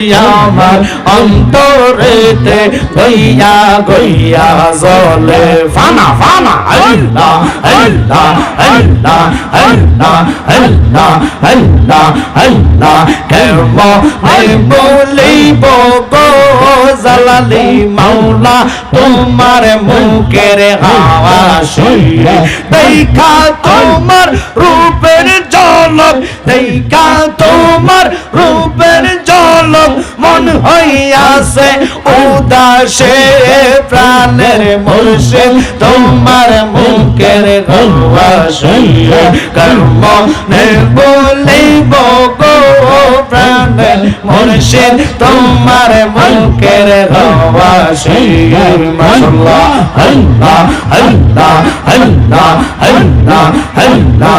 আমার অন্তরেতে গইয়া গইয়া জলে। ফানা ফানা আল্লাহ আল্লাহ আল্লাহ আল্লাহ আল্লাহ আল্লাহ আল্লাহ কেমন বলিব গো জালালি মাওলা, তোমার মুখের হাওয়া শুইলে দেখা তোমার রূপের ঝলক। দেখা তোমার রূপের ঝলক। মন হইয়াছে উদাসে, প্রাণের মুর্শিদ তোমার মুখের গৌয়া শুইলে কর্ম বলিব গো প্রাণের মুর্শিদ তোমার মুখের শুইলে আল্লাহ আল্লাহ আল্লাহ আল্লাহ আল্লাহ আল্লাহ।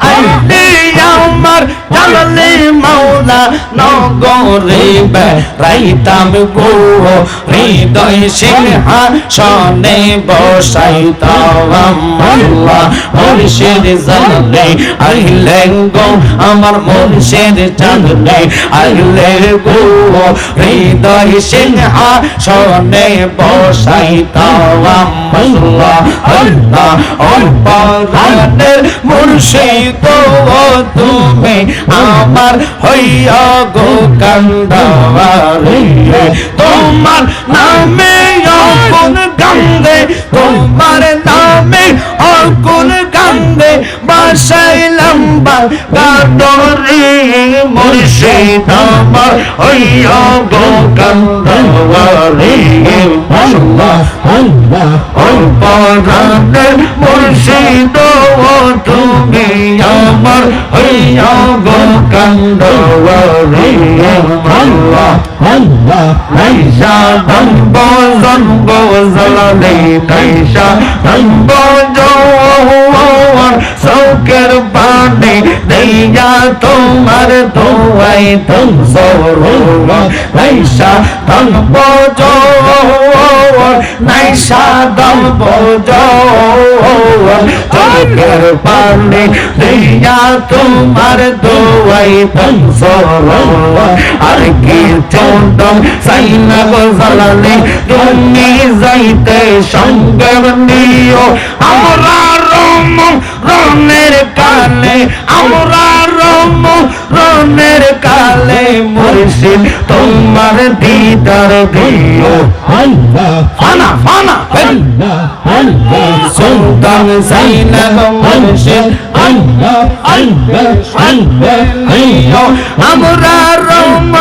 নগরে বেড়াইতাম গো হৃদয় সিংহা সনে বসাইতাম আল্লাহ মুর্শিদ জানলে আইলে গো, আমার মুর্শিদ জানলে আইলে গো হৃদয় সিংহা সনে বসাইতাম আল্লাহ আল্লাহ অপরাধের মুর্শিদ ও তুমি আমার হইয়া গো। কান্দারে তোমার নামে অকুন গাঙ্গে তোমার কান্দরে মুর্শিদ আমার হইয়া গো কান্দরে আল্লাহ আল্লাহ। অল্পরানে মুর্শিদ তুমি আমার হইয়া গো আল্লাহ আল্লাহ নাইসা ধম্ব জম্ব জলানে নাইসা সৌকের জীবনে দিয়া তোমার ধোয়াই ধ্বংস নাইসা ধনব নাইসা ধনব চোখের পানে দিয়া তোমার ধোয়াই ধ্বংস আর কি চন্দম সাইনা গোজালে তুমি যাইতে সঙ্গে নিও আমরা রমরনের কালে মুর্শিদ তোমার দিদার দিও আল্লাহ ফানা ফানা। আল্লাহ আল্লাহ সুলতান সাইনাব মুর্শিদ। আমরা রম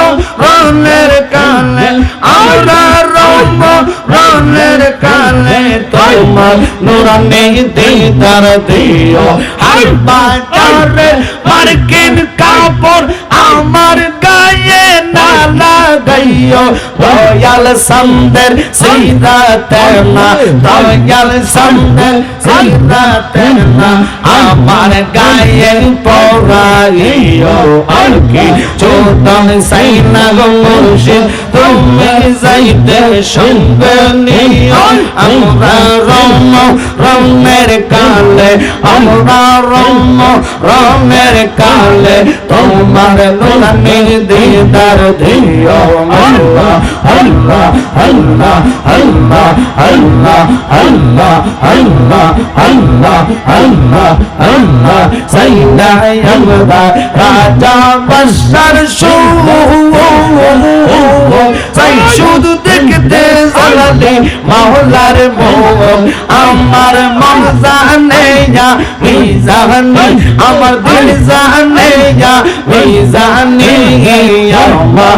রনের কালে আমরা রম রনের কালে তোমার নুরানি দিদার দিও। হাই বাজারে মার্কিন কাপড় আমার গায়ে না লাগাইও দয়াল সন্দের সিরাতে না দয়াল সন্দের সিরাতে না আমার গায়ে পড়াইও আর কি চোদন সাইনা গো মুর্শিদ, তুমি যাইতে সঙ্গে নিও। আমরা রম, রমের কালে, আমরা রম, রমের কালে, তোমার নুরানি দিদার দিও। আল্লাহ আল্লাহ আল্লাহ আল্লাহ আল্লাহ আল্লাহ আল্লাহ আল্লাহ আল্লাহ আল্লাহ সাইনা আমরা রাজা বসার শু সাই শুধু দেখতে জানালে মাওলার মোহ আমার মন জানে না মিজানি, আমার দিল জানে না মিজানি আমার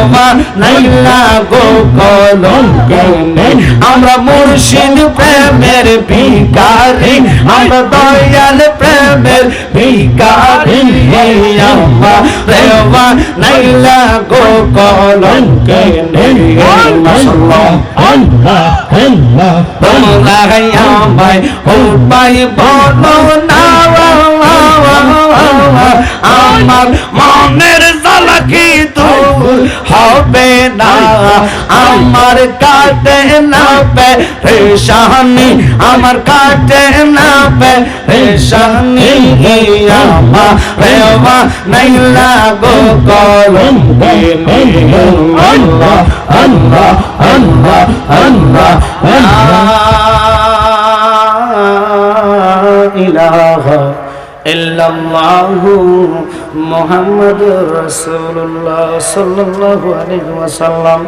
আমার নাইলা গো কলম কেনে। আমরা মুর্শিদ প্রেমের ভিকারি আমরা দয়াল প্রেমের ভিকারি আমার রেওয়া নাইলা গো কলম কেনে। মাশাআল্লাহ। Allah, Allah, তোমরা আমায় উপায় বলো না আমার মনের জ্বালা কি দূর হবে না আমার কাটে না পেরেশানি আমার কাটে না পেরেশানি আমার রেওয়া নাই লাগো কলম আল্লাহ আল্লাহ আল্লাহ আল্লাহ ইলাহা ইল্লাল্লাহু মুহাম্মাদুর রাসূলুল্লাহ ওয়াসাল্লাম।